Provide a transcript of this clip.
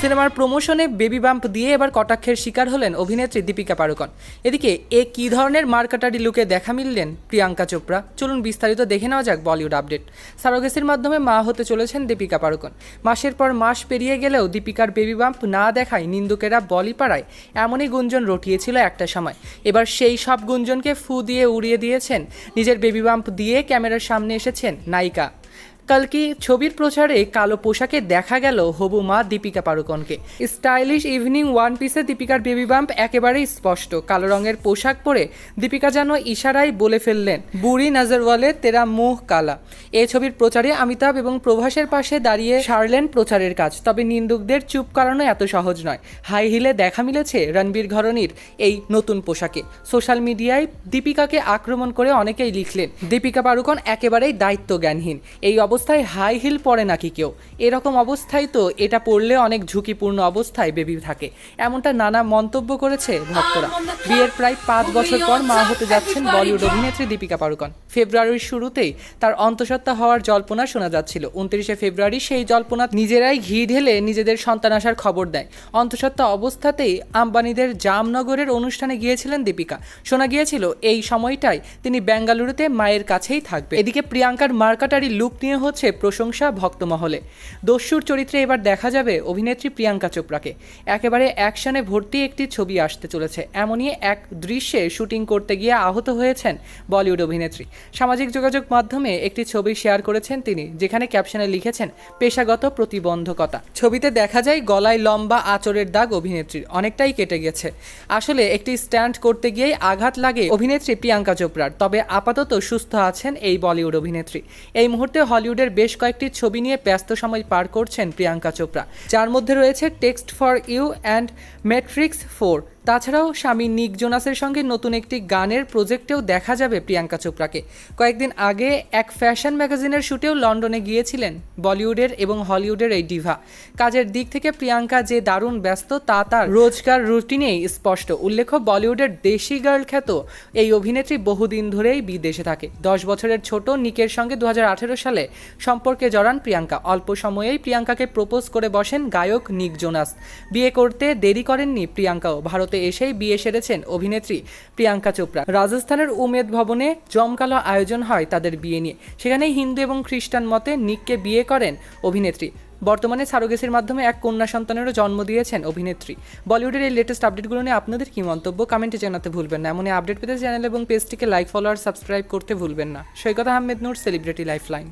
সিনেমার প্রমোশনে baby bump দিয়ে এবার কটাক্ষের শিকার হলেন অভিনেত্রী দীপিকা পাড়ুকন। এদিকে এ কী ধরনের মার্কাটারি লুকে দেখা মিললেন প্রিয়াঙ্কা চোপড়া? চলুন বিস্তারিত দেখে নেওয়া যাক বলিউড আপডেট। সারোগেসির মাধ্যমে মা হতে চলেছেন দীপিকা পাড়ুকন। মাসের পর মাস পেরিয়ে গেলেও দীপিকার বেবি বাম্প না দেখায় নিন্দুকেরা বলিপাড়ায়। এমনই গুঞ্জন রটিয়েছিল একটা সময়। এবার সেই সব গুঞ্জনকে ফু দিয়ে উড়িয়ে দিয়েছেন। নিজের বেবি বাম্প দিয়ে ক্যামেরার সামনে এসেছেন নায়িকা। কালকি ছবির প্রচারে কালো পোশাকে দেখা গেল হবু মা দীপিকা পাড়ুকনকে। স্টাইলিশ ইভিনিং ওয়ান পিসে দীপিকার বেবি বাম্প একেবারেই স্পষ্ট। কালো রঙের পোশাক পরে দীপিকা যেন ইশারায় বলে ফেললেন, বুড়ি নজরওয়ালে, তেরা মুহ কালা। এ ছবির প্রচারে অমিতাভ এবং প্রভাসের পাশে দাঁড়িয়ে সারলেন প্রচারের কাজ। তবে নিন্দুকদের চুপ করানো এত সহজ নয়। হাই হিলে দেখা মিলেছে রণবীর ঘরণীর এই নতুন পোশাকে। সোশ্যাল মিডিয়ায় দীপিকাকে আক্রমণ করে অনেকেই লিখলেন, দীপিকা পাড়ুকন একেবারেই দায়িত্ব জ্ঞানহীন এই অবস্থায় হাই হিল পরে নাকি কেউ? এরকম অবস্থায় তো এটা পড়লে অনেক ঝুঁকিপূর্ণ অবস্থায় বেবি থাকে। এমনটা নানা মন্তব্য করেছে ভক্তরা। বিয়ের প্রায় পাঁচ বছর পর মা হতে যাচ্ছেন বলিউড অভিনেত্রী দীপিকা পাড়ুকন। ফেব্রুয়ারির শুরুতেই তার অন্তঃসত্ত্বা হওয়ার জল্পনা শোনা যাচ্ছিল। উনত্রিশে ফেব্রুয়ারি সেই জল্পনা নিজেরাই ঘি ঢেলে নিজেদের সন্তান আসার খবর দেয়। অন্তঃসত্ত্বা অবস্থাতেই আম্বানিদের জামনগরের অনুষ্ঠানে গিয়েছিলেন দীপিকা। শোনা গিয়েছিল, এই সময়টাই তিনি বেঙ্গালুরুতে মায়ের কাছেই থাকবে এদিকে প্রিয়াঙ্কার মার্কাটারি লুক নিয়ে হচ্ছে প্রশংসা ভক্তমহলে। দস্যুর চরিত্রে এবার দেখা যাবে অভিনেত্রী প্রিয়াঙ্কা চোপড়াকে। একেবারে অ্যাকশনে ভর্তি একটি ছবি আসতে চলেছে। এমনই এক দৃশ্যে শুটিং করতে গিয়ে আহত হয়েছেন বলিউড অভিনেত্রী। সামাজিক যোগাযোগ মাধ্যমে একটি ছবি শেয়ার করেছেন তিনি, যেখানে ক্যাপশনে লিখেছেন, পেশাগত প্রতিবন্ধকতা। ছবিতে দেখা যায় গলায় লম্বা আচরের দাগ অভিনেত্রীর, অনেকটাই কেটে গেছে। আসলে একটি স্ট্যান্ড করতে গিয়েই আঘাত লাগে অভিনেত্রী প্রিয়াঙ্কা চোপড়ার, তবে আপাতত সুস্থ আছেন এই বলিউড অভিনেত্রী। এই মুহূর্তে হলিউডের বেশ কয়েকটি ছবি নিয়ে ব্যস্ত সময় পার করছেন প্রিয়াঙ্কা চোপড়া। যার মধ্যে রয়েছে text for you and matrix four. তাছাড়াও স্বামী নিক জোনাসের সঙ্গে নতুন একটি গানের প্রজেক্টেও দেখা যাবে প্রিয়াঙ্কা চোপড়াকে। কয়েকদিন আগে এক ফ্যাশন ম্যাগাজিনের শুটেও লন্ডনে গিয়েছিলেন বলিউডের এবং হলিউডের এই ডিভা। কাজের দিক থেকে প্রিয়াঙ্কা যে দারুণ ব্যস্ত, তা তার রোজগার রুটিনেই স্পষ্ট। উল্লেখ্য, বলিউডের দেশি গার্ল খ্যাত এই অভিনেত্রী বহুদিন ধরেই বিদেশে থাকে। দশ বছরের ছোট নিকের সঙ্গে দু হাজার আঠেরো সালে সম্পর্কে জড়ান প্রিয়াঙ্কা। অল্প সময়েই প্রিয়াঙ্কাকে প্রপোজ করে বসেন গায়ক নিক জোনাস। বিয়ে করতে দেরি করেননি প্রিয়াঙ্কাও। ভারতে এসেই বিয়ে সেরেছেন অভিনেত্রী প্রিয়াঙ্কা চোপড়া। রাজস্থানের উমেদ ভবনে জমকালো আয়োজন হয় তাদের বিয়ে নিয়ে। সেখানে হিন্দু এবং খ্রিস্টান মতে নিককে বিয়ে করেন অভিনেত্রী। বর্তমানে সারোগেসির মাধ্যমে এক কন্যা সন্তানেরও জন্ম দিয়েছেন অভিনেত্রী। বলিউডের এই লেটেস্ট আপডেটগুলো নিয়ে আপনাদের কি মন্তব্য? কমেন্টে জানাতে ভুলবেন না। এমনই আপডেট পেতে চ্যানেল এবং পেজটিকে লাইক ফলো আর সাবস্ক্রাইব করতে ভুলবেন না। Saikat Ahmed Noor celebrity life line